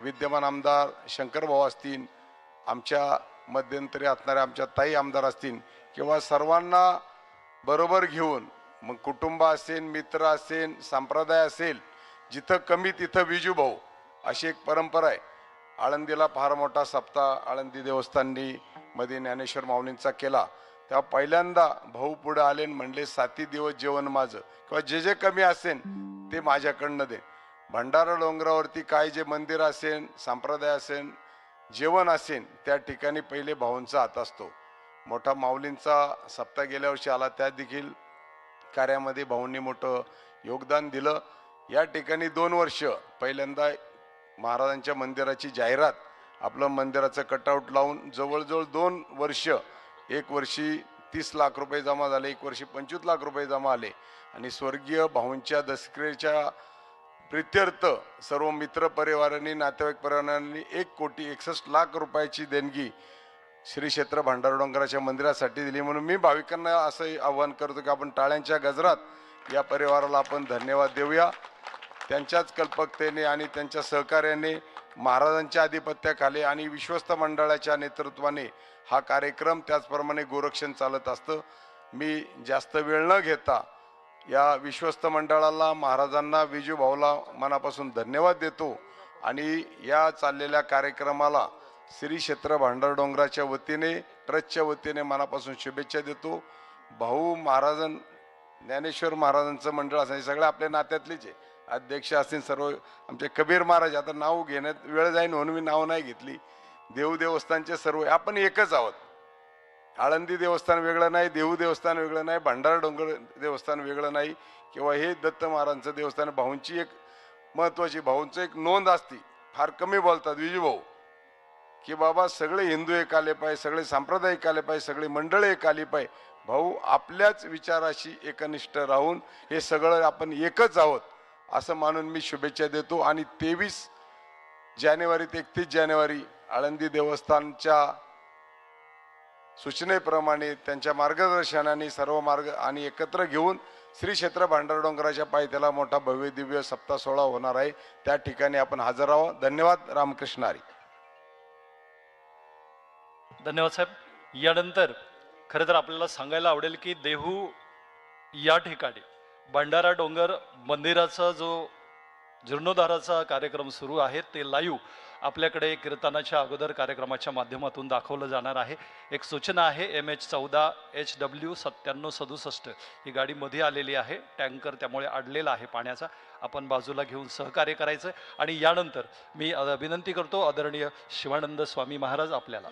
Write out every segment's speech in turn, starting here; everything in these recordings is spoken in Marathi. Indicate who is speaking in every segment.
Speaker 1: विद्यमान आमदार शंकरभाऊ असतील आमच्या मध्यंतरी असणाऱ्या आमच्या ताई आमदार असतील किंवा सर्वांना बरोबर घेऊन मग कुटुंब असेल मित्र असेल संप्रदाय असेल जिथं कमी तिथं विजूभाऊ अशी एक परंपरा आहे. आळंदीला फार मोठा सप्ताह आळंदी देवस्थाननी मध्ये ज्ञानेश्वर माऊलींचा केला. तेव्हा पहिल्यांदा भाऊ पुढे आले म्हणले साती दिवस जेवण माझं किंवा जे जे कमी असेल ते माझ्याकडनं दे. भंडारा डोंगरावरती काय जे मंदिर असेल संप्रदाय असेल जेवण असेल त्या ठिकाणी पहिले भाऊंचा हात असतो. मोठा माऊलींचा सप्ताह गेल्या वर्षी आला त्या देखील कार्यामध्ये भाऊंनी मोठं योगदान दिलं. या ठिकाणी दोन वर्ष पहिल्यांदा महाराजांच्या मंदिराची जाहिरात आपलं मंदिराचं कटआउट लावून जवळजवळ दोन वर्ष एक वर्षी तीस लाख रुपये जमा झाले एक वर्षी पंचवीस लाख रुपये जमा आले. आणि स्वर्गीय भाऊंच्या दसक्रेच्या प्रित्यर्थ सर्व मित्र परिवारांनी नातेवाईक परिवारांनी एक कोटी एकसष्ट लाख रुपयाची देणगी श्री क्षेत्र भंडारा डोंगराच्या मंदिरासाठी दिली. म्हणून मी भाविकांना असंही आवाहन करतो की आपण टाळ्यांच्या गजरात या परिवाराला आपण धन्यवाद देऊया. त्यांच्याच कल्पकतेने आणि त्यांच्या सहकार्याने महाराजांच्या आधिपत्याखाली आणि विश्वस्त मंडळाच्या नेतृत्वाने हा कार्यक्रम त्याचप्रमाणे गोरक्षण चालत असतं. मी जास्त वेळ न घेता या विश्वस्त मंडळाला महाराजांना विजूभाऊला मनापासून धन्यवाद देतो. आणि या चाललेल्या कार्यक्रमाला श्री क्षेत्र भांडार डोंगराच्या वतीने ट्रस्टच्या वतीने मनापासून शुभेच्छा देतो. भाऊ महाराजन ज्ञानेश्वर महाराजांचं मंडळ असं हे सगळे आपल्या नात्यातलेच आहे. अध्यक्ष असतील सर्व आमचे कबीर महाराज आता नाव घेण्यात वेळ जाईन म्हणून मी नाव नाही घेतली. देव देवस्थानचे सर्व आपण एकच आहोत. आळंदी देवस्थान वेगळं नाही देहू देवस्थान वेगळं नाही भंडारा डोंगर देवस्थान वेगळं नाही किंवा हे दत्त महाराजांचं देवस्थान भाऊंची एक महत्वाची भाऊंचं एक नोंद असती फार कमी बोलतात विजूभाऊ की बाबा सगळे हिंदू एक आले पाहिजे सगळे सांप्रदायिक आले पाहिजे सगळे मंडळ एक आली पाहिजे. भाऊ आपल्याच विचाराशी एकनिष्ठ राहून हे सगळं आपण एकच आहोत असं मानून मी शुभेच्छा देतो. आणि तेवीस जानेवारी ते एकतीस जानेवारी आळंदी देवस्थानच्या सूचनेप्रमाणे त्यांच्या मार्गदर्शनाने सर्व मार्ग आणि एकत्र घेऊन श्री क्षेत्र भांडार डोंगराच्या पायथ्याला मोठा भव्य दिव्य सप्ताह सोहळा होणार आहे. त्या ठिकाणी आपण हजर आहोत धन्यवाद. रामकृष्ण हरी.
Speaker 2: धन्यवाद साहेब. यानंतर खरं तर आपल्याला सांगायला आवडेल की देहू या ठिकाणी भंडारा डोंगर मंदिराचा जो जीर्णोद्धाराचा कार्यक्रम सुरू आहे ते लाईव्ह आपल्याकडे कीर्तनाच्या अगोदर कार्यक्रमाच्या माध्यमातून दाखवलं जाणार आहे. एक सूचना आहे एम एच चौदा एच डब्ल्यू सत्त्याण्णव सदुसष्ट. ही गाडी मध्ये आलेली आहे. टँकर त्यामुळे अडलेला आहे पाण्याचा. आपण बाजूला घेऊन सहकार्य करायचं आणि यानंतर मी विनंती करतो आदरणीय शिवानंद स्वामी महाराज आपल्याला.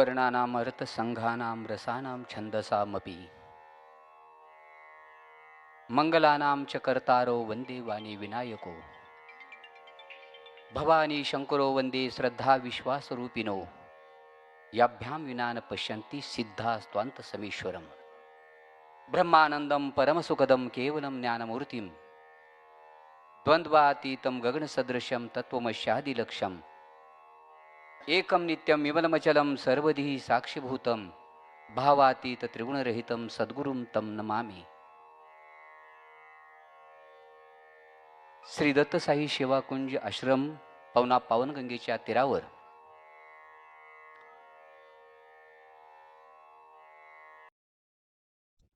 Speaker 3: वर्णानाम् अर्थसङ्घानां रसानां छन्दसामपि। मङ्गलानां च कर्तारो वन्दे वाणी विनायको। भवानी शङ्करो वन्दे श्रद्धा विश्वासरूपिणो याभ्यां विना न पश्यन्ति सिद्धास्त्वान्तसमीश्वरम् ब्रह्मानन्दं परमसुखदं केवलं ज्ञानमूर्तिं द्वन्द्वातीतं गगनसदृशं तत्त्वमस्यादिलक्ष्यम् एकम नित्यम विमलमचलम सर्वधी साक्षीभूतम भावातीत त्रिगुणरहितम सद्गुरुं तं नमामी। श्री दत्तसाई सेवाकुंज आश्रम पवना पावनगंगेच्या तीरावर।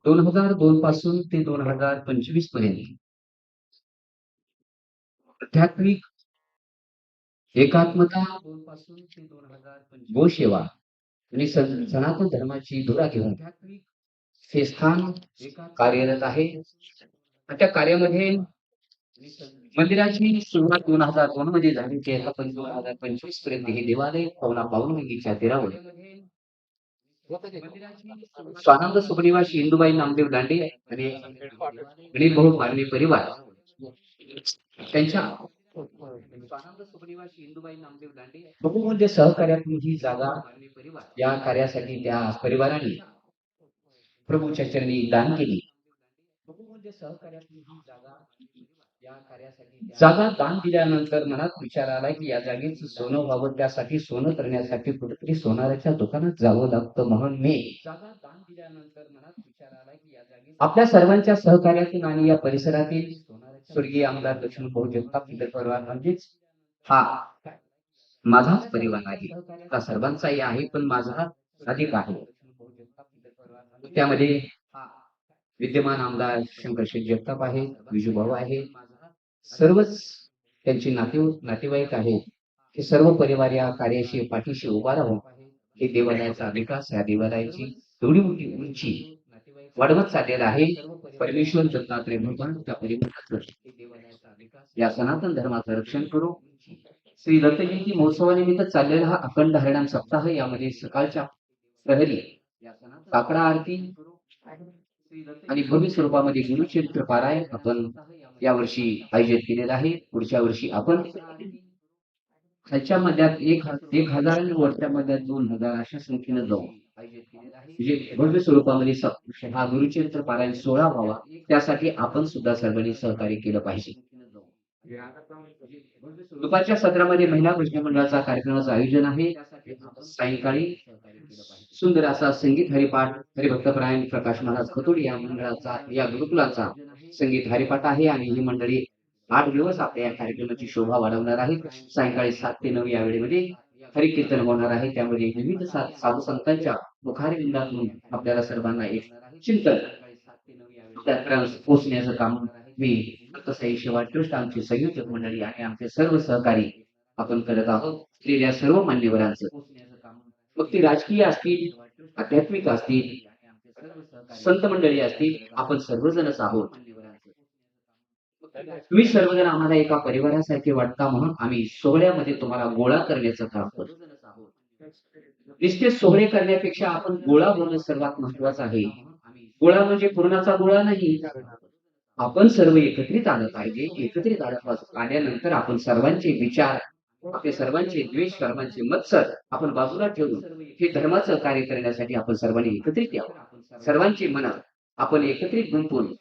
Speaker 3: दोन हजार दोन पासून ते दोन हजार पंचवीसपर्यंत। आध्यात्मिक एकात्मता दोन पासून ते दोन हजार गोसेवा आणि सनातन धर्माची धुरा घेऊन हे स्थान कार्यरत आहे. त्या कार्यामध्ये मंदिराची सुरुवात दोन हजार दोन मध्ये झाली ते पण दोन हजार पंचवीसपर्यंत हे देवालय पवना पावनगंगेच्या तीरावर स्वानंद सुखनिवासी इंदुबाई नामदेव दांडे आणि गणेश भाऊ मारणे परिवार. त्यांच्या स्वानंद सुखनिवासी इंदुबाई नामदेव दांडे बहुमूल्य सहकार्यातून ही जागा या कार्यासाठी त्या परिवाराने प्रभूच्या चरणी दान केली. बहुमूल्य सहकार्यातून ही जागा जागा दान दिल्यानंतर मनात विचार आला की या जागेचं सोनं व्हावं त्यासाठी सोनं करण्यासाठी कुठेतरी सोनाराच्या दुकानात जावं लागतं म्हणून मी जागा दान दिल्यानंतर मनात विचार आला की या जागेचं आपल्या सर्वांच्या सहकार्यातून आणि या परिसरातील स्वर्गीय आमदार लक्ष्मण भाऊ जगताप इतर परिवार म्हणजेच हा माझाच परिवार आहे. हा सर्वांचाही आहे पण माझा अधिक आहे. त्यामध्ये विद्यमान आमदार शंकरशेठ जगताप आहे विजूभाऊ आहे. सर्वच त्यांचे नाते नातेवाईक आहेत. हे सर्व परिवार या कार्याशी पाठीशी उभा राहून हे देवालयाचा विकास या देवालयाची एवढी मोठी उंची वाढवत चाललेला आहे. परमेश्वर दत्तात्रय भगवान त्या परिवाराचं या सनातन धर्माचं रक्षण करू. श्री दत्तजयंती महोत्सवानिमित्त चाललेला हा अखंड हरिणाम सप्ताह यामध्ये सकाळच्या प्रहरी काकडा आरती आणि भव्य स्वरूपामध्ये गुरुचरित्र पारायण आपण यावर्षी आयोजित केलेलं आहे. पुढच्या वर्षी आपण खालच्या मध्यात एक एक हजार आणि वरच्या मध्यात दोन हजार अशा संख्येनं जाऊ. भव्य स्वरूपामध्ये स- हा गुरुचरित्र पारायण सोहळा व्हावा त्यासाठी आपण सुद्धा सर्वांनी सहकार्य केलं पाहिजे. दुपारच्या सत्रामध्ये महिला भजनी मंडळाचा कार्यक्रमाचं आयोजन आहे सायंकाळी सुंदर असा संगीत हरिपाठ हरिभक्तपरायण प्रकाश महाराज खतोडी या मंडळाचा या गुरुकुलाचा संगीत हरिपाठ आहे आणि ही मंडळी आठ दिवस आपल्या या कार्यक्रमाची शोभा वाढवणार आहे. सायंकाळी सात ते नऊ या वेळेमध्ये हरिकीर्तन होणार आहे. त्यामध्ये विविध साधू संतांच्या मुखारी विंदातून आपल्याला सर्वांना एक चिंतन पोचण्याचं पोहोचण्याचं काम मी तसंही सेवा ट्रस्ट आमची संयोजक मंडळी आणि आमचे सर्व सहकारी आपण करत आहोत. असलेल्या सर्व मान्यवरांचं मग ती राजकीय असतील आध्यात्मिक असतील संत मंडळी असतील आपण सर्वजणच आहोत. तुम्ही सर्वजण आम्हाला एका परिवारासारखे वाटता म्हणून आम्ही सोहळ्यामध्ये तुम्हाला गोळा करण्याचं काम करतो नुसते सोहळे करण्यापेक्षा आपण गोळा होणं सर्वात महत्वाचं आहे. गोळा म्हणजे पूर्णाचा गोळा नाही. आपण सर्व एकत्रित आलं पाहिजे. एकत्रित आलं आल्यानंतर आपण सर्वांचे विचार आपले सर्वांचे द्वेष सर्वांचे मत्सर आपण बाजूला ठेवून हे धर्माचं कार्य करण्यासाठी आपण सर्वांनी एकत्रित यावं. सर्वांची मन आपण एकत्रित गुंतवून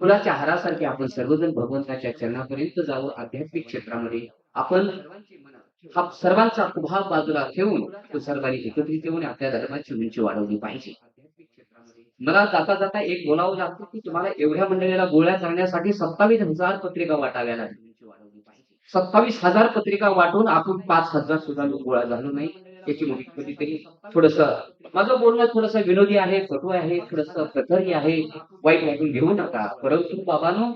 Speaker 3: फुलाच्या हारासारखे आपण सर्वजण भगवंताच्या चरणापर्यंत जावं आध्यात्मिक क्षेत्रामध्ये. आपण हा सर्वांचा कुभाव बाजूला ठेवून तो सर्वांनी एकत्रित येऊन आपल्या धर्माची उंची वाढवली पाहिजे. मला जाता जाता एक बोलावं लागतं की तुम्हाला एवढ्या मंडळीला गोळ्या करण्यासाठी सत्तावीस हजार पत्रिका वाटाव्या लागल्या सत्तावीस हजार पत्रिका वाटून आपण पाच हजार सुद्धा गोळा झालो नाही. त्याची मोठी कधीतरी थोडस माझं बोलणं थोडस विनोदी आहे कटू आहे थोडस प्रथरी आहे वाईट वाटून घेऊ नका परंतु बाबानो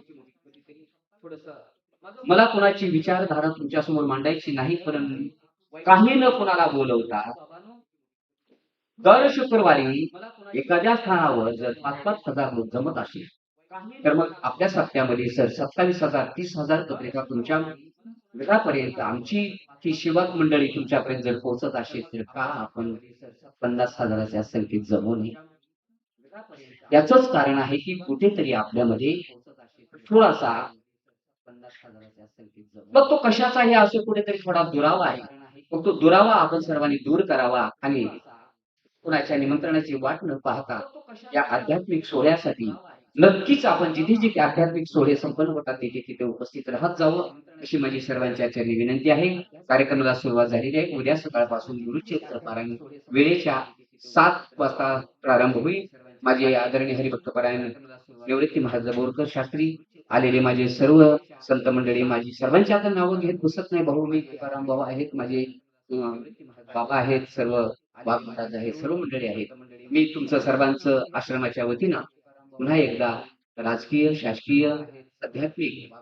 Speaker 3: मला कोणाची विचारधारा तुमच्यासमोर मांडायची नाही परंतु काही न कोणाला बोलवता दर शुक्रवारी एखाद्या स्थानावर जर पाच पाच हजार लोक जमत असेल तर मग आपल्या सत्यामध्ये सर सत्तावीस हजार तीस हजार पत्रिका तुमच्या घरापर्यंत आमची ही शिवक मंडळी तुमच्यापर्यंत जर पोहोचत असेल तर का आपण पन्नास हजाराच्या संख्येत जमू नये? याच कारण आहे की कुठेतरी आपल्यामध्ये थोडासा मग तो कशाचाही असो कुठेतरी थोडा दुरावा आहे. मग तो दुरावा आपण सर्वांनी दूर करावा आणि कुणाच्या निमंत्रणाची वाट न पाहता या आध्यात्मिक सोहळ्यासाठी नक्कीच आपण जिथे जिथे आध्यात्मिक सोहळे संपन्न होतात तिथे तिथे उपस्थित राहत जावं अशी माझी सर्वांच्या चरणी विनंती आहे. कार्यक्रमाला सुरुवात झालेली आहे. उद्या सकाळपासून गुरुचरित्र पारायण वेळेच्या सात वाजता प्रारंभ होईल. माझे आदरणीय हरिभक्त पारायण निवृत्ती महाराज बोरकर शास्त्री आलेले माझे सर्व संत मंडळी माझी सर्वांची आता नावं घेत बसत नाही. भाऊ मी तुकाराम भाऊ आहेत माझे बाबा आहेत सर्व बाब महाराज आहेत सर्व मंडळी आहेत. मी तुमचं सर्वांचं आश्रमाच्या वतीनं पुन्हा एकदा राजकीय शासकीय आध्यात्मिक.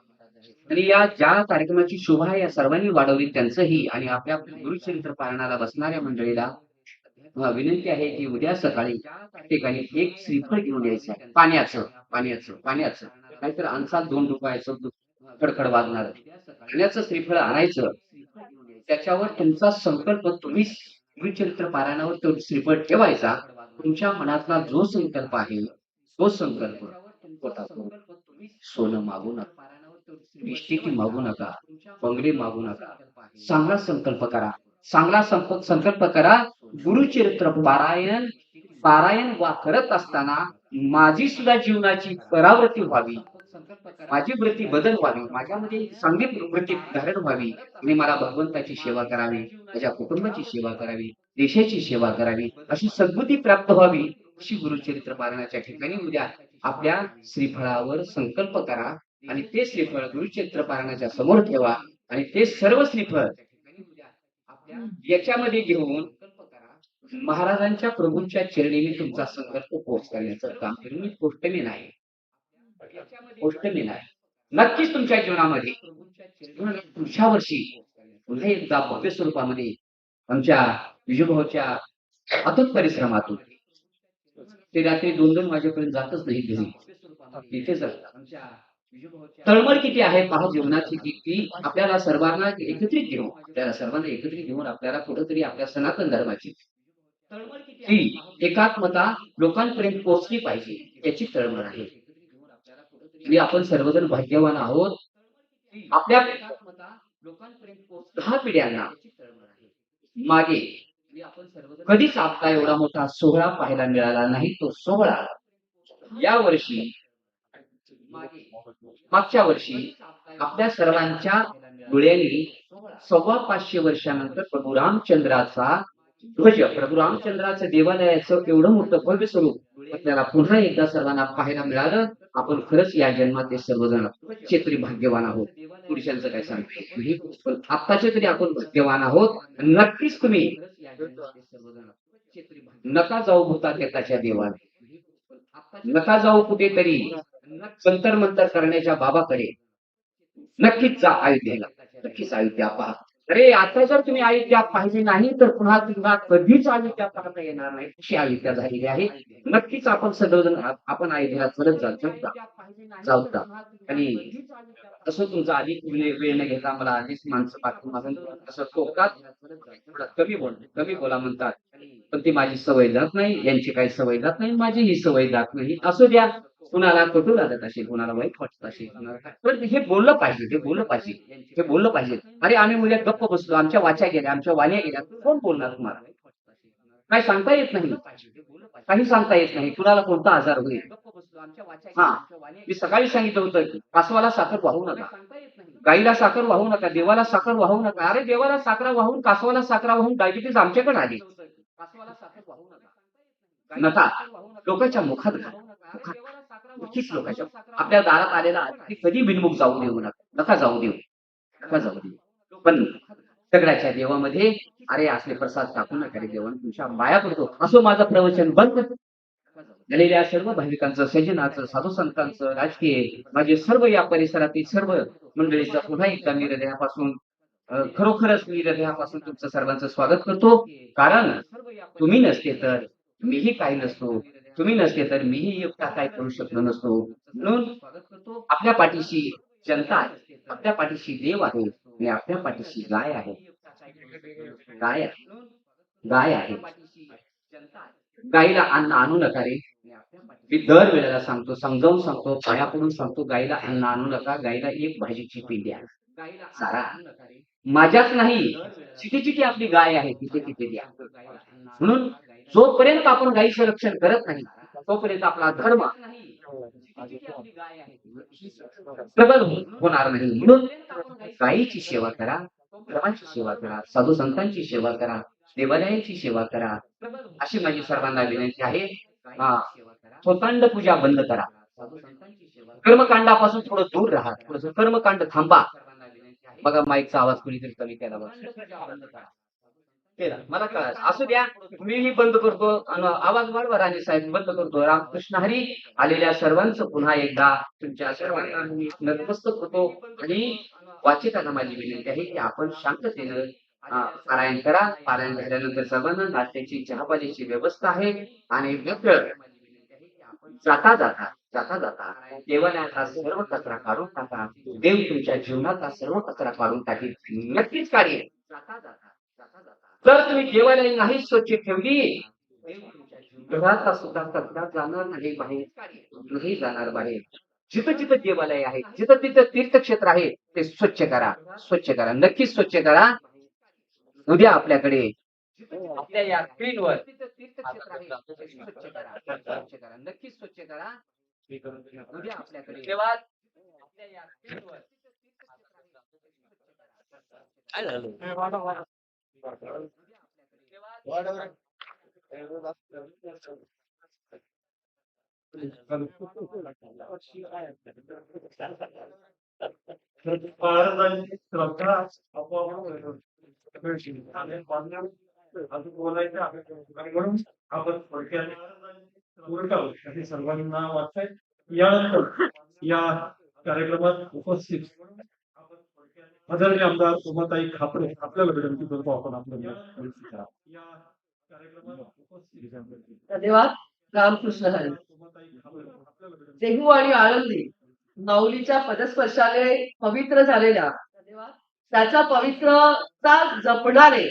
Speaker 3: आणि या ज्या कार्यक्रमाची शोभा या सर्वांनी वाढवली त्यांचंही आणि आपल्या गुरुचरित्र पारणाला बसणाऱ्या मंडळीला विनंती आहे की उद्या सकाळी ठिकाणी एक श्रीफळ घेऊन यायचं आहे. पाण्याचं पाण्याचं पाण्याचं नाहीतर आणसात दोन रुपयाचं कडकड खडखड वाजणार. पाण्याचं श्रीफळ आणायचं. त्याच्यावर तुमचा संकल्प तुम्ही गुरुचरित्र पारायणावर तो श्रीफळ ठेवायचा. तुमच्या मनातला जो संकल्प आहे तो संकल्प होता सोनं मागू नका इष्टिकी मागू नका बंगडी मागू नका. चांगला संकल्प करा. चांगला संकल्प करा. गुरुचरित्र पारायण पारायण वा करत असताना माझी सुद्धा जीवनाची परावृत्ती व्हावी. माझी वृत्ती बदल व्हावी. माझ्यामध्ये चांगली वृत्ती धारण व्हावी. आणि मला भगवंताची सेवा करावी माझ्या कुटुंबाची सेवा करावी देशाची सेवा करावी अशी सद्बुद्धी प्राप्त व्हावी. अशी गुरुचरित्र पारायणाच्या ठिकाणी उद्या आपल्या श्रीफळावर संकल्प करा आणि ते श्रीफळ गुरुचरित्र पारायणाच्या समोर ठेवा आणि ते सर्व श्रीफळ याच्यामध्ये घेऊन महाराजांच्या प्रभूंच्या चरणी मी तुमचा संकल्प पोच करण्याचं काम करेन मी पोष्टमी नाही. नाही. नक्कीच तुमच्या जीवनामध्ये पुढच्या वर्षी पुन्हा एकदा भव्य स्वरूपामध्ये आमच्या विजयभाऊच्या अथक परिश्रमातून ते रात्री दोन दोन वाजेपर्यंत जातच नाही घरी. तिथेच तळमळ किती आहे? पहा जीवनाची की ती आपल्याला सर्वांना एकत्रित घेऊन आपल्याला सर्वांना एकत्रित घेऊन आपल्याला कुठंतरी आपल्या सनातन धर्माची ती एकात्मता लोकांपर्यंत पोहोचली पाहिजे याची तळमळ आहे. आणि आपण सर्वजण भाग्यवान आहोत. आपल्या दहा पिढ्यांना मागे कधीच आपला एवढा मोठा सोहळा पाहायला मिळाला नाही तो सोहळा या वर्षी मागच्या वर्षी आपल्या सर्वांच्या डोळ्यांनी सव्वा पाचशे वर्षानंतर प्रभू रामचंद्राचा ध्वज प्रभू रामचंद्राचं देवालयाचं एवढं मोठं भव्य स्वरूप आपल्याला पुन्हा एकदा सर्वांना पाहायला मिळालं. आपण खरंच या जन्मात ते सर्वजण क्षेत्री भाग्यवान आहोत. पुरुषांचं काय सांगतो आत्ताचे तरी आपण भाग्यवान आहोत. नक्कीच तुम्ही नका जाऊ भूतात येताच्या देवाला. नका जाऊ कुठेतरी. संतर मंतर करण्याच्या बाबाकडे. नक्कीच जा अयोध्येला नक्कीच अयोध्या पहा. अरे आता जर तुम्ही अयोध्या पाहिली नाही तर पुन्हा तुम्हाला कधीच अयोध्या पाहता येणार नाही. अशी अयोध्या झालेली आहे. नक्कीच आपण सर्वजण आपण अयोध्या परत जाऊ जाऊ आणि असं तुमचा अधिक वेळ वेळ न घेता मला आधीच माणसं पाठवून असं टोकात कमी बोल कमी बोला म्हणतात. पण ती माझी सवय जात नाही यांची काही सवय जात नाही माझी ही सवय जात नाही. असू द्या. कुणाला कटू लागत असेल कुणाला वाईट वाटत असेल कुणाला पण हे बोललं पाहिजे हे बोललं पाहिजे हे बोललं पाहिजे. अरे आम्ही उद्या गप्प बसलो आमच्या वाच्या गेल्या आमच्या वाण्या गेल्या कोण बोलणार तुम्हाला? काय सांगता येत नाही. काही सांगता येत नाही. कुणाला कोणता आजार होईल? हा. मी सकाळी सांगितलं होतं की कासवाला साखर वाहू नका. गाईला साखर वाहू नका देवाला साखर वाहू नका. अरे देवाला साखरा वाहून कासवाला साखरा वाहून डायबिटीस आमच्याकडे आली. नका लोकांच्या मुखात नक्कीच लोकांच्या आपल्या दारात आलेला कधी बिनमुख जाऊ देऊ नका. नका जाऊ देऊ. नका जाऊ देऊ. पण दगडाच्या देवामध्ये अरे असले प्रसाद टाकू नका रे देवान. तुमच्या माया पडतो. असं माझं प्रवचन बंद. झालेल्या सर्व भाविकांचं सज्जनाचं साधू संतांचं राजकीय माझे सर्व या परिसरातील सर्व मंडळीचा पुन्हा एकदा मी हृदयापासून खरोखरच मी हृदयापासून तुमचं सर्वांचं स्वागत करतो. कारण तुम्ही नसते तर मीही काही नसतो. तुम्ही नसते तर मीही एकटा काय करू शकलो नसतो. म्हणून आपल्या पाठीशी जनता आहे आपल्या पाठीशी देव आहे आणि आपल्या पाठीशी गाय आहे. गाय आहे. गाय आहे. गायीला अन्न आणू नका रे. मी दर वेळेला सांगतो समजावून सांगतो पाया पडून सांगतो गायीला अन्न आणू नका गायीला एक भाजीची पिंडी आणा. सारा. माझ्याच नाही. जिथे जिथे आपली गाय आहे तिथे तिथे द्या. म्हणून जोपर्यंत आपण गायीचं रक्षण करत नाही तोपर्यंत आपला धर्म प्रबल होणार नाही. म्हणून गायीची सेवा करा धर्माची सेवा करा साधू संतांची सेवा करा देवालयांची सेवा करा. अशी माझी सर्वांना विनंती आहे. हा स्वतंड पूजा बंद करा. कर्मकांडापासून थोडं दूर राहा. थोडस कर्मकांड थांबा. बघा माईकचा आवाज कुणीतरी कमी केला बघ मला कळालं. असू द्या मीही बंद करतो आणि आवाज वाढवा राजे साहेब बंद करतो. रामकृष्ण हरी आलेल्या सर्वांचं पुन्हा एकदा तुमच्या सर्वांना मी नतमस्तक होतो आणि वाचितांना माझी विनंती आहे की आपण शांततेनं पारायण करा. पारायण झाल्यानंतर सर्वांना नाट्याची चहापाण्याची व्यवस्था आहे आणि नंतर जाता जाता जाता जाता. देवालयाचा सर्व कचरा काढून टाका. देव तुमच्या जीवनाचा सर्व कचरा काढून टाकी नक्कीच काढेल जर तुम्ही देवालय नाही स्वच्छ ठेवली घराचा सुद्धा सध्या जाणार नाही बाहेर. नाही जाणार बाहेर. जिथं जिथं देवालय आहे जिथं तिथं तीर्थक्षेत्र आहे ते स्वच्छ करा स्वच्छ करा. नक्कीच स्वच्छ करा. उद्या आपल्याकडे. आपल्या या स्क्रीनवर. नक्कीच स्वच्छ करा उद्या आपल्याकडे. धन्यवाद.
Speaker 4: आपल्या या स्क्रीनवर आणि बांधून अजून बोलायचं आहे. म्हणून आपण थोडक्यात सर्वांना वाटतंय या कार्यक्रमात उपस्थित आदरणीय आमदार उमाताई खापरे आपल्याला विनंती करतो आपण. आपल्याला या कार्यक्रमात उपस्थित
Speaker 5: धन्यवाद. रामकृष्ण हरी. देहू आणि आळंदी माऊलीच्या पदस्पर्शाने पवित्र झालेल्या. त्याचा पवित्रता जपणारे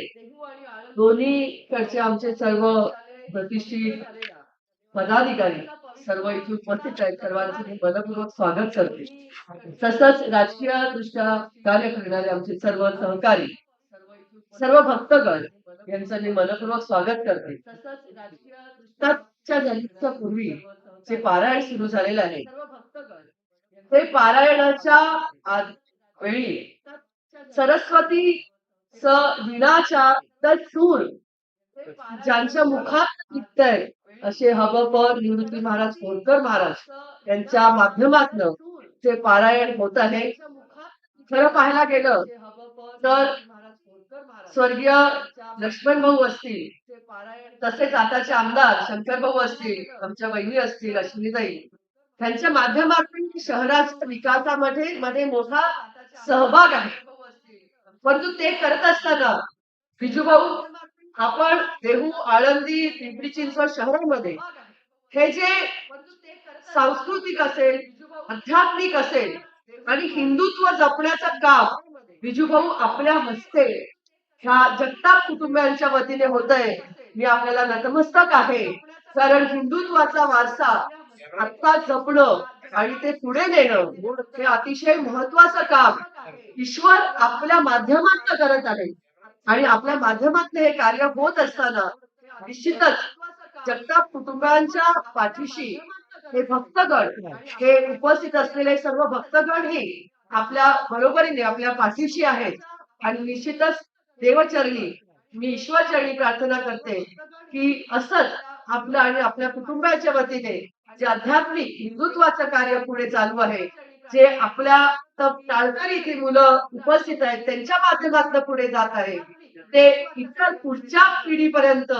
Speaker 5: दोन्ही कडचे आमचे सर्व प्रतिष्ठित पदाधिकारी. सर्व इथे उपस्थित आहेत. सर्वांचे मी मनपूर्वक स्वागत करते. तसंच राजकीय दृष्ट्या कार्य करणारे आमचे सर्व सहकारी सर्व भक्तगण यांचं मी मनपूर्वक स्वागत करते. तसंच राजकीय पूर्वी जे पारायण सुरू झालेलं आहे ते पारायणाच्या वेळी सरस्वती स विणाच्या तर सूर ज्यांच्या मुखात आहे असे हबपर निवृत्ती महाराज होळकर महाराज यांच्या माध्यमातन ते पारायण होत आहे खरं पाहायला गेलं तर स्वर्गीय लक्ष्मण भाऊ असतील तसेच आताचे आमदार शंकर भाऊ असतील आमच्या बहिणी असतील अश्विनीताई त्यांच्या माध्यमातून शहराच्या विकासामध्ये मध्ये मोठा सहभाग आहे. परंतु ते करत असताना बिजूभाऊ आपण देहू आळंदी पिंपरी चिंचवड शहरामध्ये हे जे सांस्कृतिक असेल आध्यात्मिक असेल आणि हिंदुत्व जपण्याचं काम विजूभाऊ आपल्या हस्ते ह्या जगताप कुटुंबियांच्या वतीने होत आहे मी आपल्याला नतमस्तक आहे. कारण हिंदुत्वाचा वारसा आत्ता जपणं आणि ते पुढे नेणं हे अतिशय महत्वाचं काम ईश्वर आपल्या माध्यमातून करत आहे. आणि आपल्या माध्यमातून हे कार्य होत असताना निश्चितच जगताप कुटुंबांच्या पाठीशी हे भक्तगण हे उपस्थित असलेले सर्व भक्तगण हे आपल्या बरोबरीने आपल्या पाठीशी आहेत. आणि निश्चितच देवचरणी मी ईश्वरचरणी प्रार्थना करते की असंच आपलं आणि आपल्या कुटुंबाच्या वतीने जे आध्यात्मिक हिंदुत्वाचं कार्य पुढे चालू आहे जे आपल्या टाळकर इथे मुलं उपस्थित आहेत त्यांच्या माध्यमातून पुढे जात आहे ते इतर पुढच्या पिढीपर्यंत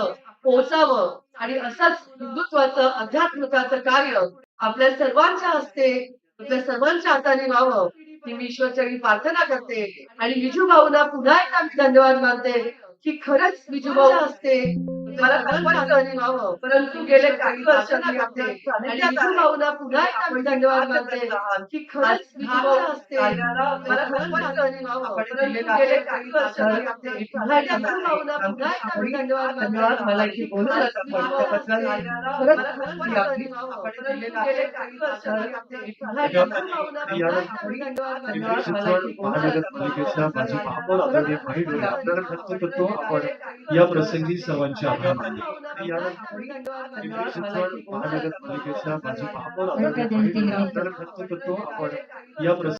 Speaker 5: पोहोचावं आणि असंच हिंदुत्वाचं अध्यात्मकाचं कार्य आपल्या सर्वांच्या हस्ते आपल्या सर्वांच्या हाताने व्हावं. ही मी ईश्वरचरणी प्रार्थना करते आणि विजू भाऊला पुन्हा एकदा मी धन्यवाद मानते की खरंच विजू भाऊ असते मला कल्पना करणे व्हावं परंतु गेले काही वर्षांनी पुन्हा धन्यवाद मानते की खरंच असते. मला कल्पना परंतु गेले काही वर्षांनी पुन्हा धन्यवाद
Speaker 4: मला
Speaker 5: गेले काही
Speaker 4: महानगरपालिकेच्या माजी महापौर आदरणीय भाई डोळे आपल्याला व्यक्त करतो आपण या प्रसंगी सर्वांचे आभार मानतो व्यक्त करतो आपण या प्रसंगी